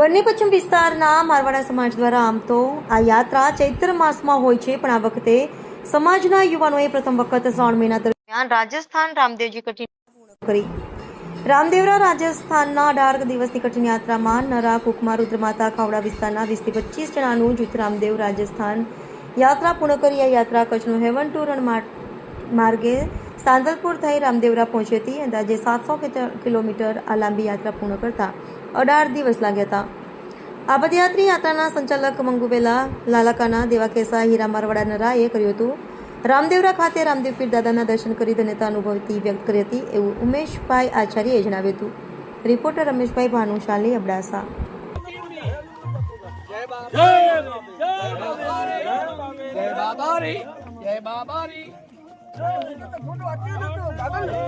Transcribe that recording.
બંને પશ્ચિમ વિસ્તારના મારવાડા સમાજ દ્વારા આમ તો આ યાત્રા ચૈત્ર માસમાં હોય છે, પણ આ વખતે સમાજના યુવાનોએ પ્રથમ વખત શ્રાવણ મહિના દરમિયાન રાજસ્થાન રામદેવજી કઠિન પૂર્ણ કરી. રામદેવરા રાજસ્થાનના અઢાર દિવસની કઠિન યાત્રામાં નરા, કુકમા, રુદ્રમાતા, ખાવડા વિસ્તારના વીસથી પચીસ જણાનું જૂથ રામદેવ રાજસ્થાન યાત્રા પૂર્ણ કરી. આ યાત્રા કચ્છનું હેવન ટુ રણ માર્ગે સાંતલપુર થઈ રામદેવરા પહોંચી હતી અંદાજે સાતસો કિલોમીટર આ લાંબી યાત્રા પૂર્ણ કરતા અઢાર દિવસ લાગ્યા હતા. આ પદયાત્રી યાત્રાના સંચાલક મંગુબેલા લાલાકાના દેવાકેસા હીરા મારવાડાના નરાએ કર્યું હતું. રામદેવરા ખાતે રામદેવ પીર દાદાના દર્શન કરી ધન્યતા અનુભવતી વ્યક્ત કરી હતી એવું ઉમેશભાઈ આચાર્યએ જણાવ્યું હતું. રિપોર્ટર રમેશભાઈ ભાનુશાલી અબડાસા. જય બાબારી, જય 나갈래.